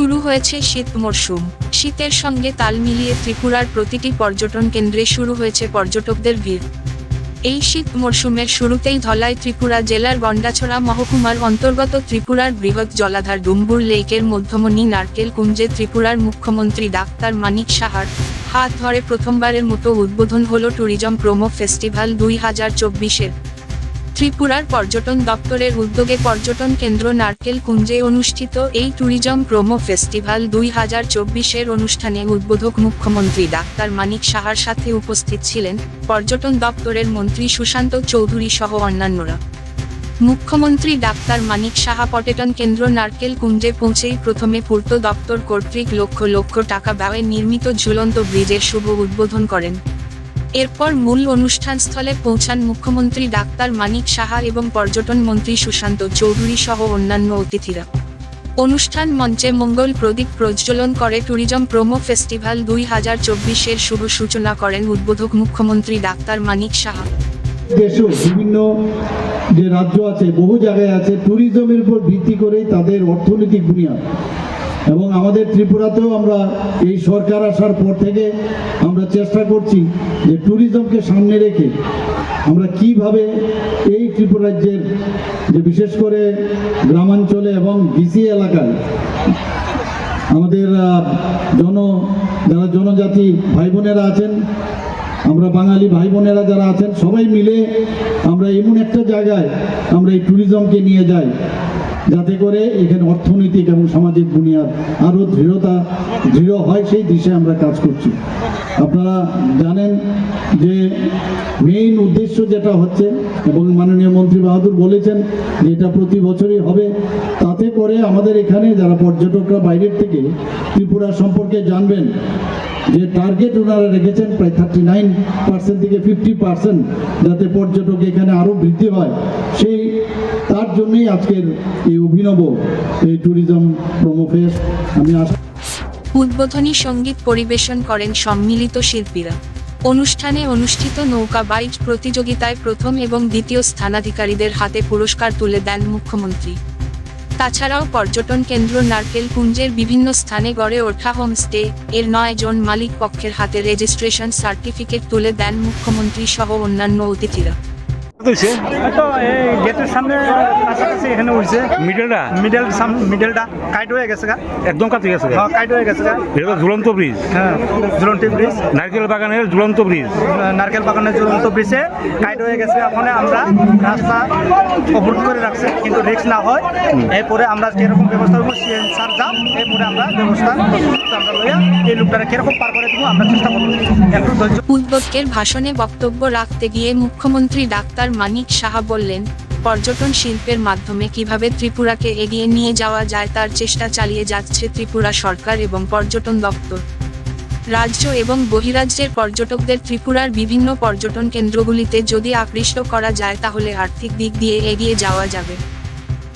হয়েছে শীত মরশুম। শীতের সঙ্গে তাল মিলিয়ে ত্রিপুরার প্রতিটি পর্যটন কেন্দ্রে শুরু হয়েছে পর্যটকদের ভিড়। এই শীত মরশুমের শুরুতেই ধলাই ত্রিপুরা জেলার গন্ডাছড়া মহকুমার অন্তর্গত ত্রিপুরার বৃহৎ জলাধার ডুম্বুর লেকের মধ্যমণি নারকেল কুঞ্জে ত্রিপুরার মুখ্যমন্ত্রী ডাক্তার মানিক সাহার হাত ধরে প্রথমবারের মতো উদ্বোধন হলো ট্যুরিজম প্রোমো ফেস্টিভ্যাল দুই হাজার চব্বিশের। ত্রিপুরার পর্যটন দপ্তরের উদ্যোগে পর্যটন কেন্দ্র নারকেল কুঞ্জে অনুষ্ঠিত এই ট্যুরিজম প্রোমো ফেস্টিভ্যাল দুই হাজার চব্বিশের অনুষ্ঠানে উদ্বোধক মুখ্যমন্ত্রী ডাক্তার মানিক সাহার সাথে উপস্থিত ছিলেন পর্যটন দপ্তরের মন্ত্রী সুশান্ত চৌধুরী সহ অন্যান্যরা। মুখ্যমন্ত্রী ডাক্তার মানিক সাহা পর্যটন কেন্দ্র নারকেল কুঞ্জে পৌঁছেই প্রথমে পূর্ত দপ্তর কর্তৃক লক্ষ লক্ষ টাকা ব্যয়ে নির্মিত ঝুলন্ত ব্রিজের শুভ উদ্বোধন করেন। এরপর মূল অনুষ্ঠানস্থলে পৌঁছান মুখ্যমন্ত্রী ডাক্তার মানিক সাহা এবং পর্যটন মন্ত্রী সুশান্ত চৌধুরী সহ অন্যান্য অতিথিরা। অনুষ্ঠান মঞ্চে মঙ্গল প্রদীপ প্রজ্বলন করে ট্যুরিজম প্রোমো ফেস্টিভ্যাল দুই হাজার চব্বিশের শুভ সূচনা করেন উদ্বোধক মুখ্যমন্ত্রী ডাক্তার মানিক সাহা। দেশেও বিভিন্ন যে রাজ্য আছে, বহু জায়গায় আছে, ট্যুরিজমের উপর ভিত্তি করেই তাদের অর্থনৈতিক বুনিয়াদ। এবং আমাদের ত্রিপুরাতেও আমরা এই সরকার আসার পর থেকে আমরা চেষ্টা করছি যে ট্যুরিজমকে সামনে রেখে আমরা কীভাবে এই ত্রিপুরা রাজ্যের যে বিশেষ করে গ্রামাঞ্চলে এবং বিসি এলাকায় আমাদের জন, যারা জনজাতি ভাই বোনেরা আছেন, আমরা বাঙালি ভাই বোনেরা যারা আছেন, সবাই মিলে আমরা এমন একটা জায়গায় আমরা এই ট্যুরিজমকে নিয়ে যাই। যাতে করে এখানে অর্থনৈতিক এবং সামাজিক বুনিয়াদ আরও দৃঢ়তা, দৃঢ় হয় সেই দিশে আমরা কাজ করছি। আপনারা জানেন যে মেইন উদ্দেশ্য যেটা হচ্ছে, এবং মাননীয় মন্ত্রী বাহাদুর বলেছেন যে এটা প্রতি বছরই হবে। তাতে করে আমাদের এখানে যারা পর্যটকরা বাইরের থেকে ত্রিপুরা সম্পর্কে জানবেন যে টার্গেট ওনারা রেখেছেন প্রায় থার্টি নাইন পার্সেন্ট থেকে ফিফটি পার্সেন্ট যাতে পর্যটক এখানে আরও বৃদ্ধি হয়। সেই তার জন্যই আজকের এই অভিনব এই ট্যুরিজম প্রোমোফেস আমি আশা উদ্বোধনী সংগীত পরিবেশন করেন সম্মিলিত শিল্পীরা। অনুষ্ঠানে অনুষ্ঠিত নৌকা বাইচ প্রতিযোগিতায় প্রথম এবং দ্বিতীয় স্থানাধিকারীদের হাতে পুরস্কার তুলে দেন মুখ্যমন্ত্রী। তাছাড়াও পর্যটন কেন্দ্র নারকেল কুঞ্জের বিভিন্ন স্থানে গড়ে ওঠা হোমস্টে এর নয় জন মালিক পক্ষের হাতে রেজিস্ট্রেশন সার্টিফিকেট তুলে দেন মুখ্যমন্ত্রী সহ অন্যান্য অতিথিরা। তো এই গেটের সামনে কাছাকাছি এখানে উঠছে। মিডলটা মিডল মিডলটা কাইট হয়ে গেছে গা। একদম কাছে গেছে হ্যাঁ কাইট হয়ে গেছে গা। এটা ঝুলন্ত ব্রিজ হ্যাঁ ঝুলন্তি ব্রিজ নারকেল বাগানের ঝুলন্ত ব্রিজ নারকেল বাগানের ঝুলন্ত ব্রিজে কাইট হয়ে গেছে ওখানে আমরা রাস্তা অবরোধ করে রাখছি কিন্তু রিস্ক না হয়। এরপরে আমরা যেরকম ব্যবস্থা করব স্যার যাম এরপরে আমরা ব্যবস্থা করব। উদ্বোধকের ভাষণে বক্তব্য রাখতে গিয়ে মুখ্যমন্ত্রী ডাক্তার মানিক সাহা বললেন, পর্যটন শিল্পের মাধ্যমে কীভাবে ত্রিপুরাকে এগিয়ে নিয়ে যাওয়া যায় তার চেষ্টা চালিয়ে যাচ্ছে ত্রিপুরা সরকার এবং পর্যটন দপ্তর। রাজ্য এবং বহিরাজ্যের পর্যটকদের ত্রিপুরার বিভিন্ন পর্যটন কেন্দ্রগুলিতে যদি আকৃষ্ট করা যায় তাহলে আর্থিক দিক দিয়ে এগিয়ে যাওয়া যাবে।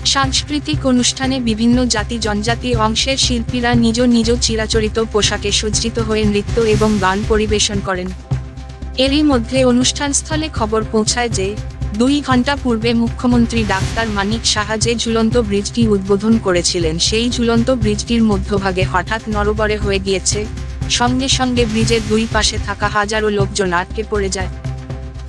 সাংস্কৃতিক অনুষ্ঠানে বিভিন্ন জাতি জনজাতি অংশের শিল্পীরা নিজ নিজ চিরাচরিত পোশাকে সজ্জিত হয়ে নৃত্য এবং গান পরিবেশন করেন। এরই মধ্যে অনুষ্ঠানস্থলে খবর পৌঁছায় যে, দুই ঘণ্টা পূর্বে মুখ্যমন্ত্রী ডাক্তার মানিক সাহা যে ঝুলন্ত ব্রিজটি উদ্বোধন করেছিলেন, সেই ঝুলন্ত ব্রিজটির মধ্যভাগে হঠাৎ নরবরে হয়ে গিয়েছে। সঙ্গে সঙ্গে ব্রিজের দুই পাশে থাকা হাজারো লোকজন আটকে পড়ে যায়।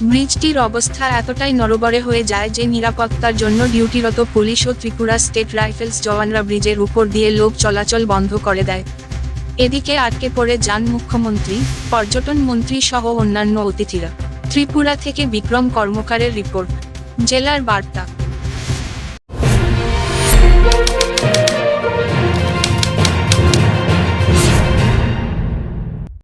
ব্রিজটির অবস্থা এতটাই নরবরে হয়ে যায় যে নিরাপত্তার জন্য ডিউটিরত পুলিশ ও ত্রিপুরা স্টেট রাইফেলস জওয়ানরা ব্রিজের উপর দিয়ে লোক চলাচল বন্ধ করে দেয়। এদিকে আটকে পড়ে যান মুখ্যমন্ত্রী, পর্যটন মন্ত্রী সহ অন্যান্য অতিথিরা। ত্রিপুরা থেকে বিক্রম কর্মকারের রিপোর্ট, জেলার বার্তা।